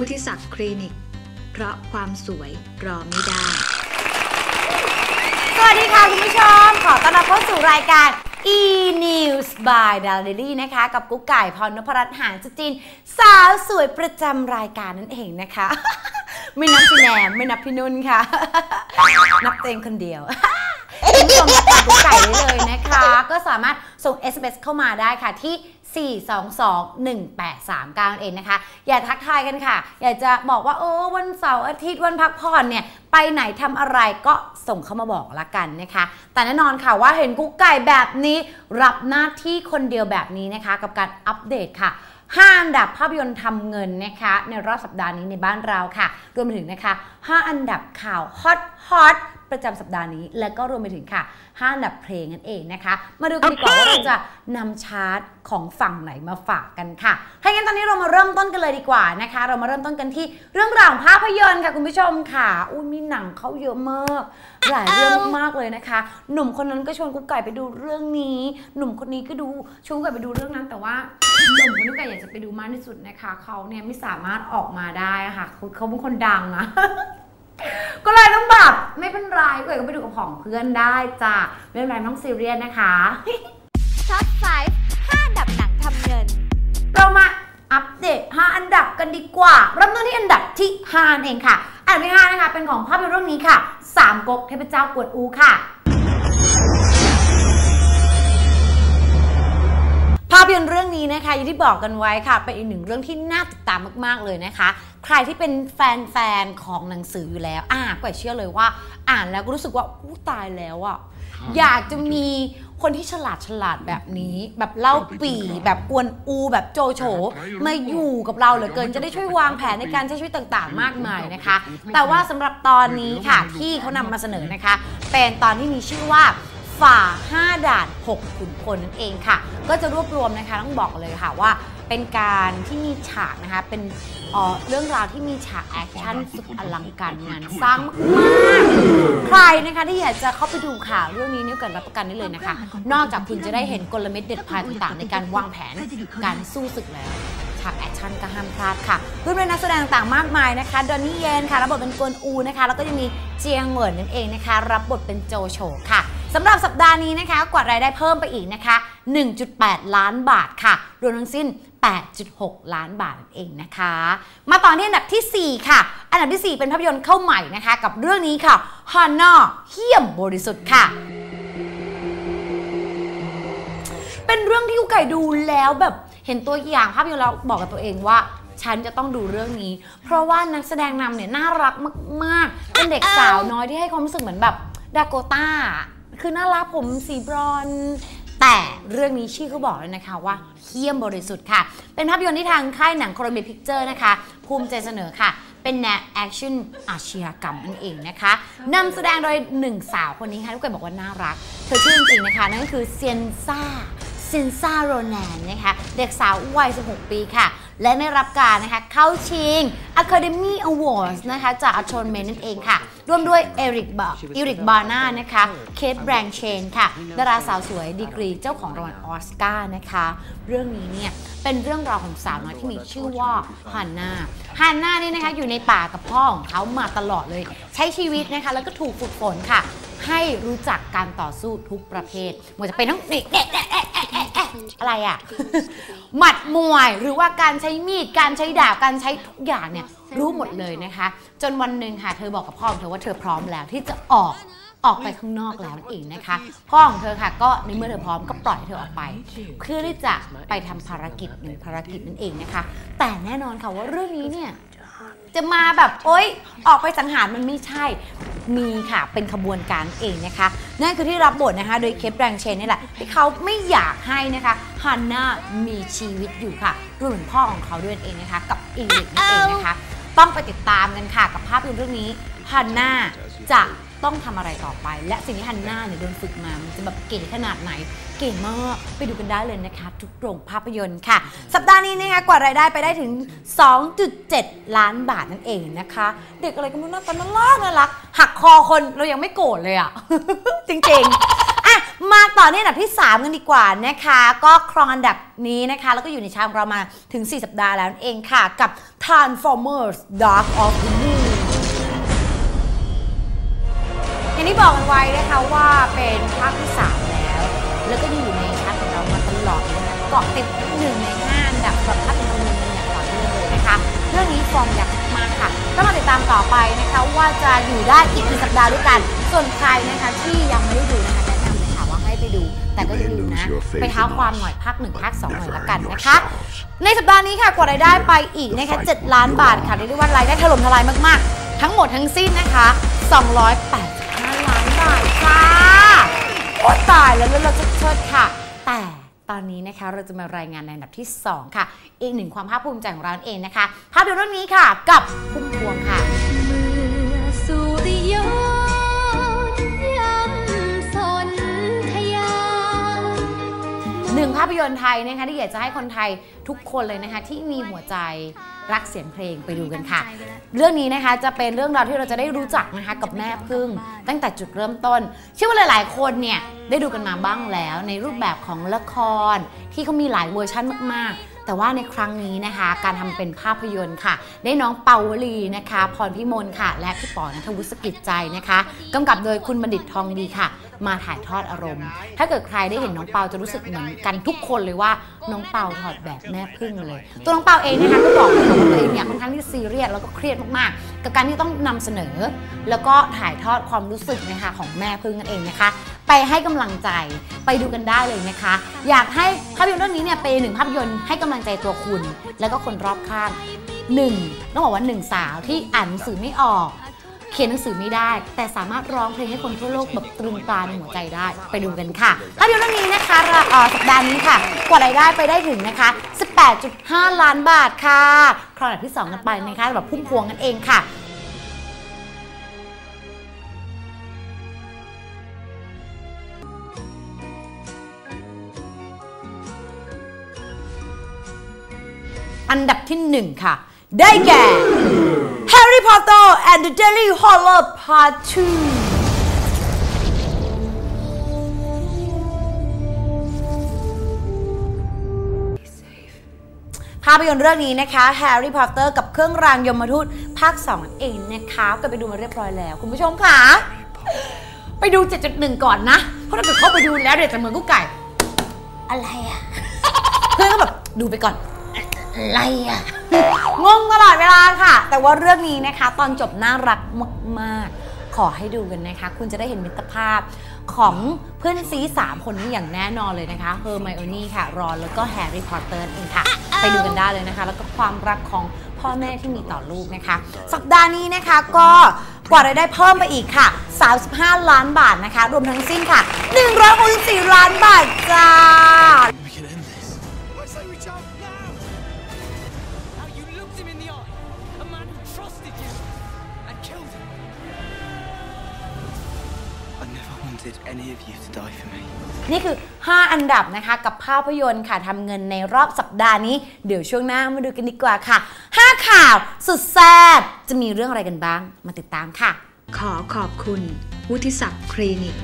วุฒิศักดิ์คลินิก เพราะความสวยรอไม่ได้ สวัสดีค่ะคุณผู้ชม ขอต้อนรับเข้าสู่รายการ e news by d a l l y นะคะ กับกุ๊กไก่พรนพรัตน์หานสจิน สาวสวยประจำรายการนั่นเองนะคะ ไม่นับพี่แหนมไม่นับพี่นุ่นค่ะ นับตัวเองคนเดียวคุณผู้ชมติดกุ๊กไก่ได้เลยนะคะ ก็สามารถส่ง SMS เข้ามาได้ค่ะที่ 422-1839นั่นเองนะคะ อย่าทักทายกันค่ะ อยากจะบอกว่าเออวันเสาร์อาทิตย์วันพักผ่อนเนี่ย ไปไหนทำอะไรก็ส่งเข้ามาบอกละกันนะคะ แต่แน่นอนค่ะว่าเห็นกุ๊กไก่แบบนี้ รับหน้าที่คนเดียวแบบนี้นะคะ กับการอัปเดตค่ะ5อันดับภาพยนตร์ทำเงินนะคะ ในรอบสัปดาห์นี้ในบ้านเราค่ะ รวมถึงนะคะ 5 อันดับข่าวฮอตฮอต ประจำสัปดาห์นี้ และก็รวมไปถึงค่ะ5อันดับเพลงนั่นเองนะคะ มาดูกันดีกว่าว่าเราจะนำชาร์ตของฝั่งไหนมาฝากกันค่ะถ้างั้นตอนนี้เรามาเริ่มต้นกันเลยดีกว่านะคะ เรามาเริ่มต้นกันที่เรื่องราวของภาพยนตร์ค่ะคุณผู้ชมค่ะอุ้ยมีหนังเขาเยอะมาก หลายเรื่องมากๆเลยนะคะ หนุ่มคนนั้นก็ชวนกุ๊กไก่ไปดูเรื่องนี้ หนุ่มคนนี้ก็ดูชวนกุ๊กไก่ไปดูเรื่องนั้นแต่ว่าหนุ่มคนที่กุ๊กไก่อยากจะไปดูมากที่สุดนะคะเขาเนี่ยไม่สามารถออกมาได้อะค่ะเขาเขาเป็นคนดังนะ ก็เลยต้องแบบไม่เป็นไรกุ๊กไก่ก็ไปดูกับของเพื่อนได้จ้ะไม่เป็นไรไม่ต้องซีเรียสนะคะท็อป5 5อันดับหนังทำเงิน เรามาอัปเดต 5 อันดับกันดีกว่า เริ่มต้นที่อันดับที่5นั่นเองค่ะ อันดับที่5นะคะเป็นของภาพยนตร์เรื่องนี้ค่ะสามก๊กเทพเจ้ากวนอูค่ะ ภาพยนตร์เรื่องนี้นะคะอย่างที่บอกกันไว้ค่ะ เป็นอีกหนึ่งเรื่องที่น่าติดตามมาก ๆ เลยนะคะ ใครที่เป็นแฟนๆของหนังสืออยู่แล้ว อ่าก็เชื่อเลยว่า อ่านแล้วก็รู้สึกว่าอู้ตายแล้วอะอยากจะมีคนที่ฉลาดฉลาดแบบนี้ แบบเล่าปีแบบกวนอูแบบโจโฉมาอยู่กับเราเหลือเกินจะได้ช่วยวางแผนในการใช้ชีวิตต่างๆ มากมายนะคะ แต่ว่าสำหรับตอนนี้ค่ะที่เขานำมาเสนอนะคะ เป็นตอนที่มีชื่อว่า ฝ่า 5 ด่าน 6 ขุนพลนั่นเองค่ะ ก็จะรวบรวมนะคะต้องบอกเลยค่ะว่าเป็นการที่มีฉากนะคะเป็นเออเรื่องราวที่มีฉากแอคชั่นสุดอลังการงานสร้างมากใครนะคะที่อยากจะเข้าไปดูค่ะเรื่องนี้นิ้วกันรับประกันได้เลยนะคะ นอกจากคุณจะได้เห็นกลเม็ดเด็ดพายต่างๆ ในการวางแผนการสู้ศึกแล้วฉากแอคชั่นก็ห้ามพลาดค่ะร่วมด้วยนักแสดงต่างๆมากมายนะคะ ดอนนี่เยนค่ะ รับบทเป็นกวนอูนะคะ แล้วก็ยังมีเจียงเหวินนั่นเองนะคะ รับบทเป็นโจโฉค่ะ สำหรับสัปดาห์นี้นะคะกวาดรายได้เพิ่มไปอีกนะคะ 1.8 ล้านบาทค่ะ รวมทั้งสิ้น 8.6 ล้านบาทนั่นเองนะคะ มาต่อที่อันดับทีสี่4 ค่ะ อันดับทีสี่ 4 เป็นภาพยนตร์เข้าใหม่นะคะ กับเรื่องนี้ค่ะฮานนาเฮี้ยมบริสุทธิ์ค่ะ เป็นเรื่องที่กูไก่ดูแล้วแบบเห็นตัวอย่างภาพยนตร์แล้วบอกกับตัวเองว่าฉันจะต้องดูเรื่องนี้ เพราะว่านักแสดงนำเนี่ยน่ารักมาก ๆ เป็นเด็กสาวน้อยที่ให้ความรู้สึกเหมือนแบบดาโกต้า คือน่ารักผมสีบรอนแต่เรื่องนี้ชื่อเขาบอกเลยนะคะว่าเฮี้ยมบริสุทธิ์ค่ะ เป็นภาพยนตร์ที่ทางค่ายหนังโครเมพิกเจอร์นะคะ ภูมิใจเสนอค่ะ เป็นแนวแอคชั่นอาชญากรรมนั่นเองนะคะนำแสดงโดยหนึ่งสาวคนนี้ค่ะทุกคนบอกว่าน่ารัก เธอชื่อจริงๆนะคะ นั่นก็คือเซียนซ่าเซนซาโรแนนนะคะ เด็กสาววัย 16 ปีค่ะ และได้รับการนะคะเข้าชิง Academy Awards นะคะจาก a t o n m e n t นั่นเองค่ะ ร่วมด้วยเอริกบาเอริกบาร์นานะคะเคทแบรงเชนค่ะ ดาราสาวสวยดีกรีเจ้าของรางวัลออสการ์นะคะ เรื่องนี้เนี่ย เป็นเรื่องราวของสาวน้อยที่มีชื่อว่าฮันนาฮันนานี่นะคะอยู่ในป่ากับพ่อของเขามาตลอดเลย ใช้ชีวิตนะคะ แล้วก็ถูกฝึกฝนค่ะ ให้รู้จักการต่อสู้ทุกประเภทมันจะเป็นทั้งนี่แอะแอะแอะแอะแอะแอะอะไรอะหมัดมวยหรือว่าการใช้มีดการใช้ดาบการใช้ทุกอย่างเนี่ยรู้หมดเลยนะคะ จนวันหนึ่งค่ะเธอบอกกับพ่อของเธอว่าเธอพร้อมแล้วที่จะออกออกไปข้างนอกแล้วนั่นเองนะคะพ่อของเธอค่ะก็ในเมื่อเธอพร้อมก็ปล่อยเธอออกไป เพื่อที่จะไปทำภารกิจหนึ่งภารกิจนั่นเองนะคะ แต่แน่นอนค่ะว่าเรื่องนี้เนี่ยจะมาแบบโอ๊ยออกไปสังหารมันไม่ใช่ มีค่ะเป็นขบวนการเองนะคะ นั่นคือที่รับบทนะคะ โดยเคปแรงเชนนี่แหละที่เขาไม่อยากให้นะคะฮันน่ามีชีวิตอยู่ค่ะรวมถึงพ่อของเขาด้วยนั่นเองนะคะ กับอีลิกนั่นเองนะคะ ต้องไปติดตามกันค่ะกับภาพยนตร์เรื่องนี้ฮันน่าจะ ต้องทำอะไรต่อไป และสิ่งที่ฮันน่าเนี่ยโดนฝึกมามันจะแบบเก่งขนาดไหน เก่งมากไปดูกันได้เลยนะคะ ทุกโรงภาพยนตร์ค่ะ สัปดาห์นี้นะคะกว่ารายได้ไปได้ถึง 2.7 ล้านบาทนั่นเองนะคะ เด็กอะไรก็ไม่รู้หน้าตาน่ารักน่ารักหักคอคนเรายังไม่โกรธเลยอะจริงๆอะมาต่อในอันดับที่ 3 กันดีกว่านะคะ ก็ครองอันดับนี้นะคะ แล้วก็อยู่ในชาร์ตของเรามาถึง 4 สัปดาห์แล้วนั่นเองค่ะ กับ Transformers Dark of the Moon ที่บอกกันไว้นะคะว่าเป็นภาคที่3แล้ว แล้วก็ยังอยู่ในชาร์ตของเรามาตลอดเลยนะคะเกาะติดหนึ่งในห้าอันดับสำหรับภาพยนตร์นี้อย่างต่อเนื่องเลยนะคะ เรื่องนี้ฟอร์มยักษ์มากค่ะต้องมาติดตามต่อไปนะคะว่าจะอยู่ได้อีกกี่สัปดาห์ด้วยกัน ส่วนใครนะคะที่ยังไม่ได้ดูนะคะแนะนำเลยค่ะว่าให้ไปดู แต่ก็อย่าลืมนะ ไปเท้าความหน่อยภาคหนึ่งภาคสองหน่อยละกันนะคะ ในสัปดาห์นี้ค่ะกว่ารายได้ไปอีกนะคะ7ล้านบาทค่ะเรียกได้ว่ารายได้ถล่มทลายมากๆ ทั้งหมดทั้งสิ้นนะคะ285ล้านบาท ค่ะ โอ้ตายแล้วแล้วเราจะเชิดค่ะ แต่ตอนนี้นะคะเราจะมารายงานในอันดับที่ 2 ค่ะ อีกหนึ่งความภาคภูมิใจของเราเองนะคะภาพยนตร์เรื่องนี้ค่ะ กับพุ่มพวงค่ะ หนึ่งภาพยนตร์ไทยนะคะที่อยากจะให้คนไทยทุกคนเลยนะคะที่มีหัวใจรักเสียงเพลงไปดูกันค่ะ เรื่องนี้นะคะจะเป็นเรื่องราวที่เราจะได้รู้จักนะคะกับแม่พึ่ง ตั้งแต่จุดเริ่มต้น เชื่อว่าหลาย ๆ คนเนี่ยได้ดูกันมาบ้างแล้ว ในรูปแบบของละครที่เขามีหลายเวอร์ชันมาก ๆ แต่ว่าในครั้งนี้นะคะ การทำเป็นภาพยนตร์ค่ะ ได้น้องเปาวลีนะคะ พรพิมลค่ะ และพี่ป๋อนัทวุฒิสกิจใจนะคะกำกับโดยคุณบัณฑิตทองดีค่ะ มาถ่ายทอดอารมณ์ ถ้าเกิดใครได้เห็นน้องเปาจะรู้สึกเหมือนกันทุกคนเลยว่าน้องเปาถอดแบบแม่พึ่งเลย ตัวน้องเปาเองนะคะก็บอกว่าตัวเองเนี่ยค่อนข้างที่ซีเรียสแล้วก็เครียดมากๆ กับการที่ต้องนำเสนอ แล้วก็ถ่ายทอดความรู้สึกนะคะของแม่พึ่งนั่นเองนะคะ ไปให้กำลังใจไปดูกันได้เลยนะคะ อยากให้ภาพยนตร์เรื่องนี้เนี่ยเป็นหนึ่งภาพยนตร์ให้กำลังใจตัวคุณ แล้วก็คนรอบข้างหนึ่งต้องบอกว่าหนึ่งสาวที่อ่านหนังสือไม่ออก เขียนหนังสือไม่ได้ แต่สามารถร้องเพลงให้คนทั่วโลกแบบตรึงตาในหัวใจได้ ไปดูกันค่ะภาพยนตร์เรื่องนี้นะคะราเอ่อสัปดาห์นี้ค่ะ กว่ารายได้ไปได้ถึงนะคะ 18.5 ล้านบาทค่ะครองอันดับที่ 2 กันไปนะคะแบบพุ่มพวงกันเองค่ะอันดับที่ 1 ค่ะ ได้แก่ Harry Potter and the Deadly Hollow Part 2ภาพยนตร์เรื่องนี้นะคะ Harry Potter กับเครื่องรางยมทูตภาค2นั่นเองนะคะก็ไปดูมาเรียบร้อยแล้ว คุณผู้ชมค่ะ ไปดู 7.1 ก่อนนะ เพราะถ้าเกิดเข้าไปดูแล้วเดี๋ยวจะเหมือนกุ๊กไก่ อะไรอะเพื่อนก็แบบดูไปก่อน อะไรอะงงตลอดเวลาค่ะ แต่ว่าเรื่องนี้นะคะ ตอนจบน่ารักมาก ๆ ขอให้ดูกันนะคะ คุณจะได้เห็นมิตรภาพของเพื่อนซีสามคนนี้อย่างแน่นอนเลยนะคะเฮอร์ไมโอนี่ค่ะ รอนแล้วก็แฮร์รี่พอตเตอร์เองค่ะ ไปดูกันได้เลยนะคะ แล้วก็ความรักของพ่อแม่ที่มีต่อลูกนะคะ สัปดาห์นี้นะคะก็กว่ารายได้เพิ่มไปอีกค่ะ 35 ล้านบาทนะคะ รวมทั้งสิ้นค่ะ 164 ล้านบาทจ้า 5 อันดับนะคะ กับภาพยนตร์ค่ะทำเงินในรอบสัปดาห์นี้ เดี๋ยวช่วงหน้ามาดูกันดีกว่าค่ะ 5 ข่าวสุดแซ่บจะมีเรื่องอะไรกันบ้าง มาติดตามค่ะ ขอขอบคุณ วุฒิศักดิ์คลินิก